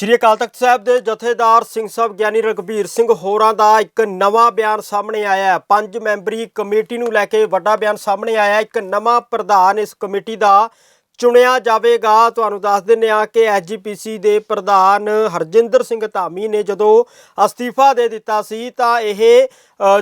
ਸ਼੍ਰੀ ਅਕਾਲ ਤਖਤ ਸਾਹਿਬ ਦੇ ਜਥੇਦਾਰ ਸਿੰਘ ਸਾਹਿਬ ਗਿਆਨੀ ਰਗਵੀਰ ਸਿੰਘ ਹੋਰਾਂ ਦਾ ਇੱਕ ਨਵਾਂ ਬਿਆਨ ਸਾਹਮਣੇ ਆਇਆ ਹੈ ਪੰਜ ਮੈਂਬਰੀ ਕਮੇਟੀ ਨੂੰ ਲੈ ਕੇ ਵੱਡਾ ਬਿਆਨ ਸਾਹਮਣੇ ਆਇਆ ਹੈ। ਇੱਕ ਨਵਾਂ ਪ੍ਰਧਾਨ ਇਸ ਕਮੇਟੀ ਦਾ ਚੁਣਿਆ ਜਾਵੇਗਾ। ਤੁਹਾਨੂੰ ਦੱਸ ਦਿੰਦੇ ਆ ਕਿ ਐਸਜੀਪੀਸੀ ਦੇ ਪ੍ਰਧਾਨ ਹਰਜਿੰਦਰ ਸਿੰਘ ਧਾਮੀ ਨੇ ਜਦੋਂ ਅਸਤੀਫਾ ਦੇ ਦਿੱਤਾ ਸੀ ਤਾਂ ਇਹ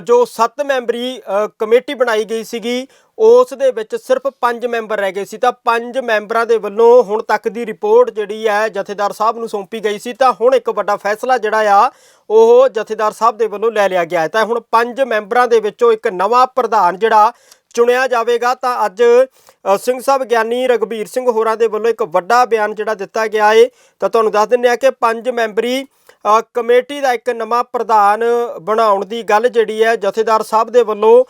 ਜੋ 7 ਮੈਂਬਰੀ ਕਮੇਟੀ ਬਣਾਈ ਗਈ ਸੀਗੀ, ਉਸ ਦੇ ਵਿੱਚ ਸਿਰਫ 5 ਮੈਂਬਰ ਰਹਿ ਗਏ ਸੀ। ਤਾਂ 5 ਮੈਂਬਰਾਂ ਦੇ ਵੱਲੋਂ ਹੁਣ ਤੱਕ ਦੀ ਰਿਪੋਰਟ ਜਿਹੜੀ ਹੈ ਜਥੇਦਾਰ ਸਾਹਿਬ ਨੂੰ ਸੌਂਪੀ ਗਈ ਸੀ। ਤਾਂ ਹੁਣ ਇੱਕ ਵੱਡਾ ਫੈਸਲਾ ਜਿਹੜਾ ਆ, ਉਹ ਜਥੇਦਾਰ ਸਾਹਿਬ ਦੇ ਵੱਲੋਂ ਲੈ ਲਿਆ ਗਿਆ ਹੈ। ਤਾਂ ਹੁਣ 5 ਮੈਂਬਰਾਂ ਦੇ ਵਿੱਚੋਂ ਇੱਕ ਨਵਾਂ ਪ੍ਰਧਾਨ ਜਿਹੜਾ ਚੁਣਿਆ ਜਾਵੇਗਾ ਤਾਂ ਅੱਜ ਸਿੰਘ ਸਾਹਿਬ ਗਿਆਨੀ ਰਗਵੀਰ ਸਿੰਘ ਹੋਰਾਂ ਦੇ ਵੱਲੋਂ ਇੱਕ ਵੱਡਾ ਬਿਆਨ ਜਿਹੜਾ ਦਿੱਤਾ ਗਿਆ ਏ। ਤਾਂ ਤੁਹਾਨੂੰ ਦੱਸ ਦਿੰਦੇ ਆ ਕਿ ਪੰਜ ਮੈਂਬਰੀ ਕਮੇਟੀ ਦਾ ਇੱਕ ਨਵਾਂ ਪ੍ਰਧਾਨ ਬਣਾਉਣ ਦੀ ਗੱਲ ਜਿਹੜੀ ਹੈ ਜਥੇਦਾਰ ਸਾਹਿਬ ਦੇ ਵੱਲੋਂ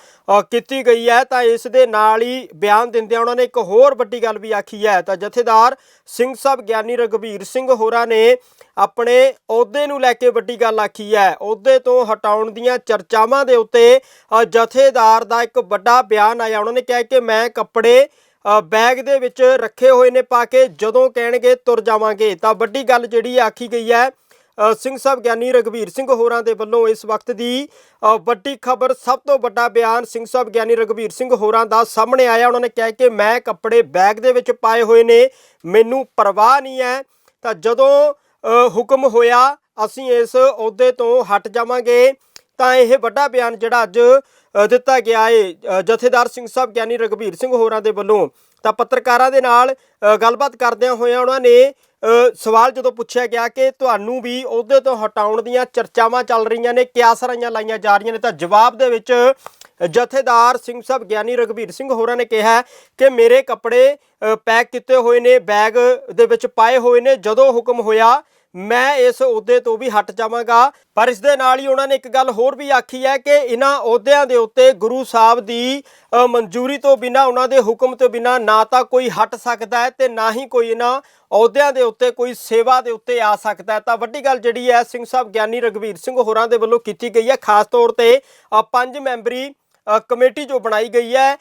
ਕੀਤੀ ਗਈ ਹੈ। ਤਾਂ ਇਸ ਦੇ ਨਾਲ ਹੀ ਬਿਆਨ ਦਿੰਦਿਆਂ ਉਹਨਾਂ ਨੇ ਇੱਕ ਹੋਰ ਵੱਡੀ ਗੱਲ ਵੀ ਆਖੀ ਹੈ। ਤਾਂ ਜਥੇਦਾਰ ਸਿੰਘ ਸਾਹਿਬ ਗਿਆਨੀ ਰਗਵੀਰ ਸਿੰਘ ਹੋਰਾਂ ਨੇ ਆਪਣੇ ਅਹੁਦੇ ਨੂੰ ਲੈ ਕੇ ਵੱਡੀ ਗੱਲ ਆਖੀ ਹੈ। ਅਹੁਦੇ ਤੋਂ ਹਟਾਉਣ ਦੀਆਂ ਚਰਚਾਵਾਂ ਦੇ ਉੱਤੇ ਜਥੇਦਾਰ ਦਾ ਇੱਕ ਵੱਡਾ ਬਿਆਨ ਆਇਆ। ਉਹਨਾਂ ਨੇ ਕਿਹਾ ਕਿ ਮੈਂ ਕੱਪੜੇ ਬੈਗ ਦੇ ਵਿੱਚ ਰੱਖੇ ਹੋਏ ਨੇ ਪਾ ਕੇ ਜਦੋਂ ਕਹਿਣਗੇ ਤੁਰ ਜਾਵਾਂਗੇ। ਤਾਂ ਵੱਡੀ ਗੱਲ ਜਿਹੜੀ ਆਖੀ ਗਈ ਹੈ ਸਿੰਘ ਸਾਹਿਬ ਗਿਆਨੀ ਰਗਵੀਰ ਸਿੰਘ ਹੋਰਾਂ ਦੇ ਵੱਲੋਂ ਇਸ ਵਕਤ ਦੀ ਵੱਡੀ ਖਬਰ, ਸਭ ਤੋਂ ਵੱਡਾ ਬਿਆਨ ਸਿੰਘ ਸਾਹਿਬ ਗਿਆਨੀ ਰਗਵੀਰ ਸਿੰਘ ਹੋਰਾਂ ਦਾ ਸਾਹਮਣੇ ਆਇਆ। ਉਹਨਾਂ ਨੇ ਕਿਹਾ ਕਿ ਮੈਂ ਕੱਪੜੇ ਬੈਗ ਦੇ ਵਿੱਚ ਪਾਏ ਹੋਏ ਨੇ, ਮੈਨੂੰ ਪਰਵਾਹ ਨਹੀਂ ਹੈ। ਤਾਂ ਜਦੋਂ ਹੁਕਮ ਹੋਇਆ, ਅਸੀਂ ਇਸ ਅਹੁਦੇ ਤੋਂ ਹਟ ਜਾਵਾਂਗੇ। ਤਾਂ ਇਹ ਵੱਡਾ ਬਿਆਨ ਜਿਹੜਾ ਅੱਜ ਦਿੱਤਾ ਗਿਆ ਏ। ਜਥੇਦਾਰ ਸਿੰਘ ਸਾਹਿਬ ਗਿਆਨੀ ਰਗਵੀਰ ਸਿੰਘ ਹੋਰਾਂ ਦੇ ਵੱਲੋਂ। ਤਾਂ ਪੱਤਰਕਾਰਾਂ ਦੇ ਨਾਲ ਗੱਲਬਾਤ ਕਰਦਿਆਂ ਹੋਇਆਂ ਉਹਨਾਂ ਨੇ ਸਵਾਲ ਜਦੋਂ ਪੁੱਛਿਆ ਗਿਆ ਕਿ ਤੁਹਾਨੂੰ ਵੀ ਉਹਦੇ ਤੋਂ ਹਟਾਉਣ ਦੀਆਂ ਚਰਚਾਵਾਂ ਚੱਲ ਰਹੀਆਂ ਨੇ ਕਿਆਸਰਾਈਆਂ ਲਾਈਆਂ ਜਾ ਰਹੀਆਂ ਨੇ, ਤਾਂ ਜਵਾਬ ਦੇ ਵਿੱਚ ਜਥੇਦਾਰ ਸਿੰਘ ਸਾਹਿਬ ਗਿਆਨੀ ਰਗਵੀਰ ਸਿੰਘ ਹੋਰਾਂ ਨੇ ਕਿਹਾ ਕਿ ਮੇਰੇ ਕੱਪੜੇ ਪੈਕ ਕੀਤੇ ਹੋਏ ਨੇ, ਬੈਗ ਦੇ ਵਿੱਚ ਪਾਏ ਹੋਏ ਨੇ, ਜਦੋਂ ਹੁਕਮ ਹੋਇਆ ਮੈਂ ਇਸ ਅਹੁਦੇ ਤੋਂ ਵੀ ਹਟ ਜਾਵਾਂਗਾ। ਪਰ ਇਸ ਦੇ ਨਾਲ ਹੀ ਉਹਨਾਂ ਨੇ ਇੱਕ ਗੱਲ ਹੋਰ ਵੀ ਆਖੀ ਹੈ ਕਿ ਇਹਨਾਂ ਅਹੁਦਿਆਂ ਦੇ ਉੱਤੇ ਗੁਰੂ ਸਾਹਿਬ ਦੀ ਮਨਜ਼ੂਰੀ ਤੋਂ ਬਿਨਾ, ਉਹਨਾਂ ਦੇ ਹੁਕਮ ਤੋਂ ਬਿਨਾ ਨਾ ਤਾਂ ਕੋਈ ਹਟ ਸਕਦਾ ਹੈ ਤੇ ਨਾ ਹੀ ਕੋਈ ਇਹਨਾਂ ਅਹੁਦਿਆਂ ਦੇ ਉੱਤੇ ਕੋਈ ਸੇਵਾ ਦੇ ਉੱਤੇ ਆ ਸਕਦਾ ਹੈ। ਤਾਂ ਵੱਡੀ ਗੱਲ ਜਿਹੜੀ ਹੈ, ਸਿੰਘ ਸਾਹਿਬ ਗਿਆਨੀ ਰਗਵੀਰ ਸਿੰਘ ਹੋਰਾਂ ਦੇ ਵੱਲੋਂ ਕੀਤੀ ਗਈ ਹੈ। ਖਾਸ ਤੌਰ ਤੇ ਪੰਜ ਮੈਂਬਰੀ ਕਮੇਟੀ ਜੋ ਬਣਾਈ ਗਈ ਹੈ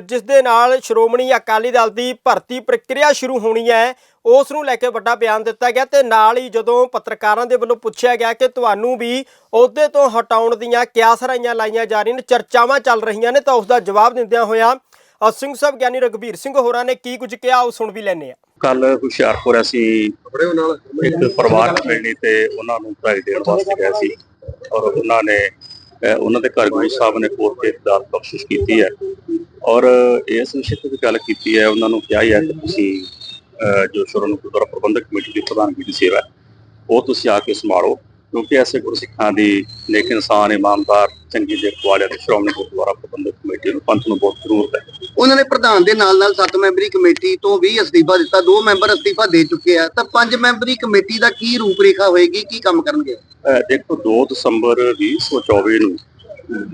ਜਿਸ ਦੇ ਨਾਲ ਸ਼੍ਰੋਮਣੀ ਅਕਾਲੀ ਦਲ ਦੀ ਭਰਤੀ ਪ੍ਰਕਿਰਿਆ ਸ਼ੁਰੂ ਹੋਣੀ ਹੈ, ਉਸ ਨੂੰ ਲੈ ਕੇ ਵੱਡਾ ਬਿਆਨ ਦਿੱਤਾ ਗਿਆ ਤੇ ਨਾਲ ਹੀ ਜਦੋਂ ਪੱਤਰਕਾਰਾਂ ਦੇ ਵੱਲੋਂ ਪੁੱਛਿਆ ਗਿਆ ਕਿ ਤੁਹਾਨੂੰ ਵੀ ਅਹੁਦੇ ਤੋਂ ਹਟਾਉਣ ਦੀਆਂ ਕਿਆਸਰਾਈਆਂ ਲਾਈਆਂ ਜਾ ਰਹੀਆਂ ਨੇ, ਚਰਚਾਵਾਂ ਚੱਲ ਰਹੀਆਂ ਨੇ ਤਾਂ ਉਸ ਦਾ ਜਵਾਬ ਦਿੰਦਿਆਂ ਹੋਇਆ ਸਿੰਘ ਸਾਹਿਬ ਗਿਆਨੀ ਰਗਵੀਰ ਸਿੰਘ ਹੋਰਾਂ ਨੇ ਕੀ ਕੁਝ ਕਿਹਾ ਉਹ ਸੁਣ ਵੀ ਲੈਂਦੇ ਆ ਕੱਲ ਹੁਸ਼ਿਆਰਪੁਰ ਅਸੀਂ ਇੱਕ ਪਰਿਵਾਰਕ ਮਿਲਣੀ ਤੇ ਉਹਨਾਂ ਨੂੰ ਵਧਾਈ ਦੇਣ ਵਾਸਤੇ ਗਏ ਸੀ ਔਰ ਉਹਨਾਂ ਨੇ ਉਹਨਾਂ ਦੇ ਘਰ ਗੁਰੂ ਸਾਹਿਬ ਨੇ ਕੋਟ ਕੇ ਦਾਤ ਬਖਸ਼ਿਸ਼ ਕੀਤੀ ਹੈ। ਔਰ ਇਸ ਵਿਸ਼ੇ ਤੇ ਵੀ ਗੱਲ ਕੀਤੀ ਹੈ, ਉਹਨਾਂ ਨੂੰ ਕਿਹਾ ਹੀ ਹੈ ਕਿ ਤੁਸੀਂ ਜੋ ਸ਼੍ਰੋਮਣੀ ਗੁਰਦੁਆਰਾ ਪ੍ਰਬੰਧਕ ਕਮੇਟੀ ਦੀ ਪ੍ਰਧਾਨਗੀ ਦੀ ਸੇਵਾ ਉਹ ਤੁਸੀਂ ਆ ਕੇ ਸੰਭਾਲੋ, ਕਿਉਂਕਿ ਐਸੇ ਗੁਰਸਿੱਖਾਂ ਦੀ ਨੇਕ ਇਨਸਾਨ, ਇਮਾਨਦਾਰ, ਚੰਗੀ ਦੇ ਵਾਲਿਆਂ ਦੀ ਸ਼੍ਰੋਮਣੀ ਗੁਰਦੁਆਰਾ ਪ੍ਰਬੰਧਕ ਕਮੇਟੀ ਨੂੰ, ਪੰਥ ਨੂੰ ਬਹੁਤ ਜ਼ਰੂਰਤ ਹੈ। ਉਹਨਾਂ ਨੇ ਪ੍ਰਧਾਨ ਦੇ ਨਾਲ ਨਾਲ 7 ਮੈਂਬਰੀ ਕਮੇਟੀ ਤੋਂ ਵੀ ਅਸਤੀਫਾ ਦਿੱਤਾ, ਦੋ ਮੈਂਬਰ ਅਸਤੀਫਾ ਦੇ ਚੁੱਕੇ ਆ, ਤਾਂ 5 ਮੈਂਬਰੀ ਕਮੇਟੀ ਦਾ ਕੀ ਰੂਪਰੇਖਾ ਹੋਏਗੀ, ਕੀ ਕੰਮ ਕਰਨਗੇ? ਦੇਖੋ 2 ਦਸੰਬਰ 2024 ਨੂੰ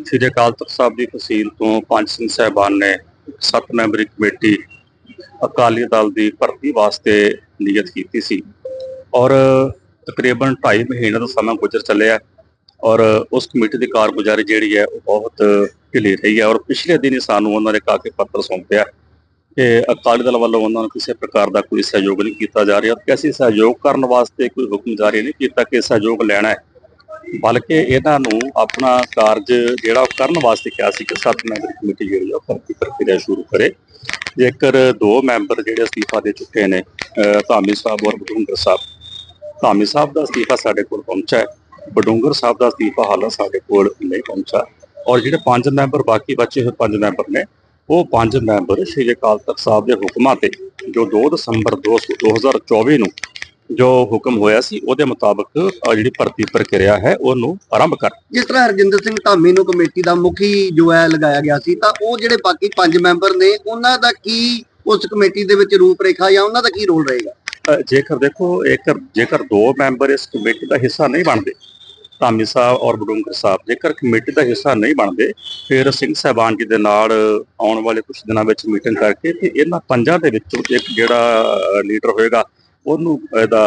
ਸ੍ਰੀ ਅਕਾਲ ਤਖਤ ਸਾਹਿਬ ਦੀ ਫਸੀਲ ਤੋਂ ਪੰਜ ਸਿੰਘ ਸਾਹਿਬਾਨ ਨੇ ਸੱਤ ਮੈਂਬਰੀ ਕਮੇਟੀ ਅਕਾਲੀ ਦਲ ਦੀ ਭਰਤੀ ਵਾਸਤੇ ਨਿਯਤ ਕੀਤੀ ਸੀ ਔਰ ਤਕਰੀਬਨ 2.5 ਮਹੀਨੇ ਦਾ ਸਮਾਂ ਗੁਜ਼ਰ ਚੱਲਿਆ। ਔਰ ਉਸ ਕਮੇਟੀ ਦੀ ਕਾਰਗੁਜ਼ਾਰੀ ਜਿਹੜੀ ਹੈ ਉਹ ਬਹੁਤ ਢਿੱਲੀ ਰਹੀ ਹੈ ਔਰ ਪਿਛਲੇ ਦਿਨ ਹੀ ਸਾਨੂੰ ਉਹਨਾਂ ਨੇ ਕਾਕੇ ਪੱਤਰ ਸੌਂਪਿਆ ਕਿ ਅਕਾਲੀ ਦਲ ਵੱਲੋਂ ਉਹਨਾਂ ਨੂੰ ਕਿਸੇ ਪ੍ਰਕਾਰ ਦਾ ਕੋਈ ਸਹਿਯੋਗ ਨਹੀਂ ਕੀਤਾ ਜਾ ਰਿਹਾ ਕਿ ਅਸੀਂ ਸਹਿਯੋਗ ਕਰਨ ਵਾਸਤੇ ਕੋਈ ਹੁਕਮ ਜਾਰੀ ਨਹੀਂ ਕੀਤਾ ਕਿ ਸਹਿਯੋਗ ਲੈਣਾ ਹੈ। ਬਲਕਿ ਇਹਨਾਂ ਨੂੰ ਆਪਣਾ ਕਾਰਜ ਜਿਹੜਾ ਉਹ ਕਰਨ ਵਾਸਤੇ ਕਿਹਾ ਸੀ ਕਿ ਸੱਤ ਮੈਂਬਰੀ ਕਮੇਟੀ ਜਿਹੜੀ ਆ ਉਹ ਭਰਤੀ ਪ੍ਰਕਿਰਿਆ ਸ਼ੁਰੂ ਕਰੇ। ਜੇਕਰ ਦੋ ਮੈਂਬਰ ਜਿਹੜੇ ਅਸਤੀਫਾ ਦੇ ਚੁੱਕੇ ਨੇ ਧਾਮੀ ਸਾਹਿਬ ਔਰ ਬਡੂੰਗਰ ਸਾਹਿਬ। ਧਾਮੀ ਸਾਹਿਬ ਦਾ ਅਸਤੀਫਾ ਸਾਡੇ ਕੋਲ ਪਹੁੰਚਾ ਹੈ। ਬਡੂੰਗਰ ਸਾਹਿਬ ਦਾ ਅਸਤੀਫਾ ਹਾਲਾਂ ਸਾਡੇ ਕੋਲ ਨਹੀਂ ਪਹੁੰਚਾ ਔਰ ਜਿਹੜੇ ਪੰਜ ਮੈਂਬਰ ਬਾਕੀ ਬਚੇ ਹੋਏ ਪੰਜ ਮੈਂਬਰ ਨੇ ਉਹ ਪੰਜ ਮੈਂਬਰ ਸ਼੍ਰੀ ਅਕਾਲ ਤਖਤ ਸਾਹਿਬ ਦੇ ਹੁਕਮਾਂ ਤੇ ਜੋ 2 ਦਸੰਬਰ 2024 ਨੂੰ ਜੋ ਹੁਕਮ ਹੋਇਆ ਸੀ ਉਹਦੇ ਮੁਤਾਬਕ ਜਿਹੜੀ ਭਰਤੀ ਪ੍ਰਕਿਰਿਆ ਹੈ ਉਹਨੂੰ ਆਰੰਭ ਕਰ ਜਿਸ ਤਰ੍ਹਾਂ ਹਰਜਿੰਦਰ ਸਿੰਘ ਧਾਮੀ ਨੂੰ ਕਮੇਟੀ ਦਾ ਮੁਖੀ ਜੋ ਹੈ ਲਗਾਇਆ ਗਿਆ ਸੀ ਤਾਂ ਉਹ ਜਿਹੜੇ ਬਾਕੀ ਪੰਜ ਮੈਂਬਰ ਨੇ ਉਹਨਾਂ ਦਾ ਕੀ ਉਸ ਕਮੇਟੀ ਦੇ ਵਿੱਚ ਰੂਪਰੇਖਾ ਜਾਂ ਉਹਨਾਂ ਦਾ ਕੀ ਰੋਲ ਰਹੇਗਾ? ਜੇਕਰ ਦੇਖੋ ਇੱਕ ਜੇਕਰ ਦੋ ਮੈਂਬਰ ਇਸ ਕਮੇਟੀ ਦਾ ਹਿੱਸਾ ਨਹੀਂ ਬਣਦੇ ਧਾਮੀ ਸਾਹਿਬ ਔਰ ਬਡੂੰਗਰ ਸਾਹਿਬ ਜੇਕਰ ਕਮੇਟੀ ਦਾ ਹਿੱਸਾ ਨਹੀਂ ਬਣਦੇ ਫਿਰ ਸਿੰਘ ਸਾਹਿਬਾਨ ਜੀ ਦੇ ਨਾਲ ਆਉਣ ਵਾਲੇ ਕੁਝ ਦਿਨਾਂ ਵਿੱਚ ਮੀਟਿੰਗ ਕਰਕੇ ਤੇ ਇਹਨਾਂ ਪੰਜਾਂ ਦੇ ਵਿੱਚੋਂ ਇੱਕ ਜਿਹੜਾ ਲੀਡਰ ਹੋਏਗਾ ਉਹਨੂੰ ਇਹਦਾ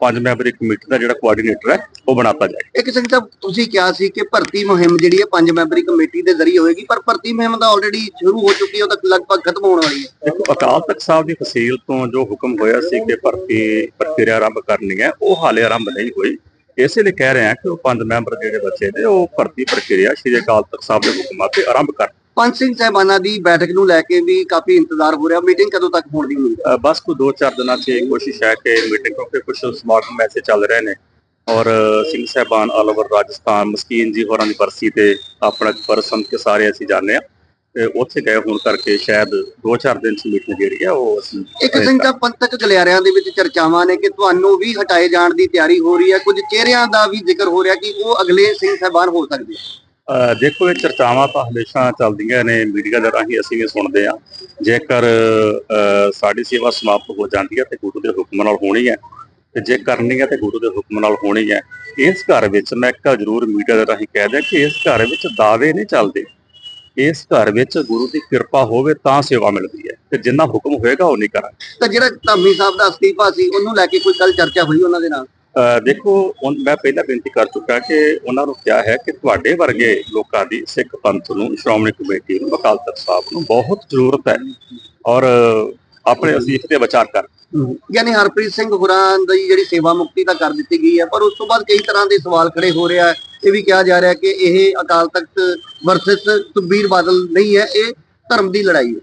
ਪੰਜ ਮੈਂਬਰੀ ਕਮੇਟੀ ਦਾ ਜਿਹੜਾ ਕੋਆਰਡੀਨੇਟਰ ਹੈ ਉਹ ਬਣਾਤਾ ਜਾਏ। ਇੱਕ ਸਿੰਘ ਸਾਹਿਬ ਤੁਸੀਂ ਕਿਹਾ ਸੀ ਕਿ ਭਰਤੀ ਮੁਹਿੰਮ ਜਿਹੜੀ ਹੈ ਪੰਜ ਮੈਂਬਰੀ ਕਮੇਟੀ ਦੇ ਜ਼ਰੀਏ ਹੋਏਗੀ ਪਰ ਭਰਤੀ ਮੁਹਿੰਮ ਤਾਂ ਆਲਰੇਡੀ ਸ਼ੁਰੂ ਹੋ ਚੁੱਕੀ ਹੈ ਉਹ ਤਾਂ ਲਗਭਗ ਖਤਮ ਹੋਣ ਵਾਲੀ ਹੈ। ਦੇਖੋ ਅਕਾਲ ਤਖਤ ਸਾਹਿਬ ਦੀ ਫਸੀਲ ਤੋਂ ਜੋ ਹੁਕਮ ਹੋਇਆ ਸੀ ਕਿ ਭਰਤੀ ਪ੍ਰਕਿਰਿਆ ਆਰੰਭ ਕਰਨੀ ਹੈ ਉਹ ਹਾਲੇ ਆਰੰਭ ਨਹੀਂ ਹੋਈ। ਇਸੇ ਲਈ ਕਹਿ ਰਹੇ ਹਾਂ ਕਿ ਉਹ ਪੰਜ ਮੈਂਬਰ ਜਿਹੜੇ ਬੱਚੇ ਨੇ ਉਹ ਭਰਤੀ ਪ੍ਰਕਿਰਿਆ ਸ਼੍ਰੀ ਅਕਾਲ ਤਖਤ ਸਾਹਿਬ ਦੇ ਹੁਕਮਾਂ ਤੇ ਆਰੰਭ ਕਰਨ ਪੰਜ ਸਿੰਘ ਸਾਹਿਬਾਨਾਂ ਦੀ ਬੈਠਕ ਨੂੰ ਲੈ ਕੇ ਵੀ ਕਾਫੀ ਇੰਤਜ਼ਾਰ ਹੋ ਰਿਹਾ ਮੀਟਿੰਗ ਕਦੋਂ ਤੱਕ ਹੋਣ ਦੀ ਉਮੀਦ ਹੈ? ਅ, ਬਸ ਕੋਈ 2-4 ਦਿਨਾਂ 'ਚ ਇਹ ਕੋਸ਼ਿਸ਼ ਹੈ ਕਿ ਮੀਟਿੰਗ ਕਿਉਂਕਿ ਕੁਝ ਸਮਾਗਮ ਐਸੇ ਚੱਲ ਰਹੇ ਨੇ ਔਰ ਸਿੰਘ ਸਾਹਿਬਾਨ ਆਲ ਓਵਰ ਰਾਜਸਥਾਨ ਮਸਕੀਨ ਜੀ ਹੋਰਾਂ ਦੀ ਬਰਸੀ ਤੇ ਆਪਣਾ ਪਰਸਨ ਕੇ ਸਾਰੇ ਅਸੀਂ ਜਾਣਦੇ ਆ ਤੇ ਉੱਥੇ ਗਏ ਹੋਣ ਕਰਕੇ ਸ਼ਾਇਦ 2-4 ਦਿਨ 'ਚ ਮੀਟਿੰਗ ਜਿਹੜੀ ਆ ਉਹ ਅਸੀਂ ਇੱਕ ਸਾਹਿਬ ਪੰਥਕ ਗਲਿਆਰਿਆਂ ਦੇ ਵਿੱਚ ਚਰਚਾਵਾਂ ਨੇ ਕਿ ਤੁਹਾਨੂੰ ਵੀ ਹਟਾਏ ਜਾਣ ਦੀ ਤਿਆਰੀ ਹੋ ਰਹੀ ਹੈ। ਕੁਝ ਚਿਹਰਿਆਂ ਦਾ ਵੀ ਜ਼ਿਕਰ ਹੋ ਰਿਹਾ ਕਿ ਉਹ ਅਗਲੇ ਸਿੰਘ ਸਾਹਿਬਾਨ ਹੋ ਸਕਦੇ ਦੇਖੋ ਇਹ ਚਰਚਾਵਾਂ ਤਾਂ ਹਮੇਸ਼ਾ ਚੱਲਦੀਆਂ ਨੇ ਮੀਡੀਆ ਦੇ ਰਾਹੀਂ ਅਸੀਂ ਵੀ ਸੁਣਦੇ ਆ ਜੇਕਰ ਸਾਡੀ ਸੇਵਾ ਸਮਾਪਤ ਹੋ ਜਾਂਦੀ ਹੈ ਤੇ ਗੁਰੂ ਦੇ ਹੁਕਮ ਨਾਲ ਹੋਣੀ ਹੈ ਤੇ ਜੇ ਕਰਨੀ ਹੈ ਤੇ ਗੁਰੂ ਦੇ ਹੁਕਮ ਨਾਲ ਹੋਣੀ ਹੈ। ਇਸ ਘਰ ਵਿੱਚ ਮੈਂ ਇੱਕ ਜ਼ਰੂਰ ਮੀਡੀਆ ਦੇ ਰਾਹੀਂ ਕਹਿ ਦਿਆਂ ਕਿ ਇਸ ਘਰ ਵਿੱਚ ਦਾਅਵੇ ਨਹੀਂ ਚੱਲਦੇ। ਇਸ ਘਰ ਵਿੱਚ ਗੁਰੂ ਦੀ ਕਿਰਪਾ ਹੋਵੇ ਤਾਂ ਸੇਵਾ ਮਿਲਦੀ ਹੈ। ਤੇ ਜਿੰਨਾ ਹੁਕਮ ਹੋਏਗਾ ਉਹ ਨਹੀਂ ਕਰਾਂਗੇ। ਤਾਂ ਜਿਹੜਾ ਧਾਮੀ ਸਾਹਿਬ ਦਾ ਅਸਤੀਫਾ ਸੀ ਉਹਨੂੰ ਲੈ ਕੇ ਕੋਈ ਕੱਲ ਚਰਚਾ ਹੋਈ ਉਹਨਾਂ ਦੇ ਨਾਲ? ਦੇਖੋ ਮੈਂ ਪਹਿਲਾਂ ਬੇਨਤੀ ਕਰ ਚੁੱਕਾ ਕਿ ਉਹਨਾਂ ਨੂੰ ਕਿਹਾ ਹੈ ਕਿ ਤੁਹਾਡੇ ਵਰਗੇ ਲੋਕਾਂ ਦੀ ਸਿੱਖ ਪੰਥ ਨੂੰ ਸ਼੍ਰੋਮਣੀ ਕਮੇਟੀ ਨੂੰ ਅਕਾਲ ਤਖਤ ਸਾਹਿਬ ਨੂੰ ਬਹੁਤ ਜ਼ਰੂਰਤ ਹੈ। ਔਰ ਆਪਣੇ ਅਸੀਸ ਤੇ ਵਿਚਾਰ ਕਰ। ਯਾਨੀ ਹਰਪ੍ਰੀਤ ਸਿੰਘ ਹੋਰਾਂ ਦੀ ਜਿਹੜੀ ਸੇਵਾ ਮੁਕਤੀ ਤਾਂ ਕਰ ਦਿੱਤੀ ਗਈ ਹੈ ਪਰ ਉਸ ਤੋਂ ਬਾਅਦ ਕਈ ਤਰ੍ਹਾਂ ਦੇ ਸਵਾਲ ਖੜੇ ਹੋ ਰਿਹਾ ਹੈ। ਇਹ ਵੀ ਕਿਹਾ ਜਾ ਰਿਹਾ ਕਿ ਇਹ ਅਕਾਲ ਤਖਤ ਵਰਸਸ ਸੁਖਬੀਰ ਬਾਦਲ ਨਹੀਂ ਹੈ ਇਹ ਧਰਮ ਦੀ ਲੜਾਈ ਹੈ।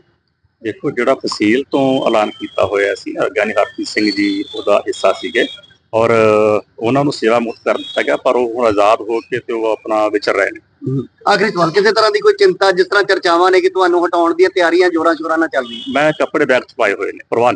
ਦੇਖੋ ਜਿਹੜਾ ਫਸੀਲ ਤੋਂ ਐਲਾਨ ਕੀਤਾ ਹੋਇਆ ਸੀ ਗਿਆਨੀ ਹਰਪ੍ਰੀਤ ਸਿੰਘ ਜੀ ਉਹਦਾ ਹਿੱਸਾ ਸੀਗੇ। ਔਰ ਉਹਨਾਂ ਨੂੰ ਸੇਵਾ ਮੁਕਤ ਕਰ ਦਿੱਤਾ ਗਿਆ ਪਰ ਉਹ ਹੁਣ ਆਜ਼ਾਦ ਹੋ ਕੇ ਤੇ ਉਹ ਆਪਣਾ ਵਿਚਰ ਰਹੇ ਨੇ। ਆਖਰੀ ਸਵਾਲ ਕਿਸੇ ਤਰ੍ਹਾਂ ਦੀ ਕੋਈ ਚਿੰਤਾ ਜਿਸ ਤਰ੍ਹਾਂ ਚਰਚਾਵਾਂ ਨੇ ਕਿ ਤੁਹਾਨੂੰ ਹਟਾਉਣ ਦੀਆਂ ਤਿਆਰੀਆਂ ਜੋਰਾਂ ਸ਼ੋਰਾਂ ਨਾਲ ਚੱਲ ਰਹੀਆਂ? ਮੈਂ ਕੱਪੜੇ ਬੈਗ ਚ ਪਾਏ ਹੋਏ ਨੇ ਪਰਵਾਹ ਨਹੀਂ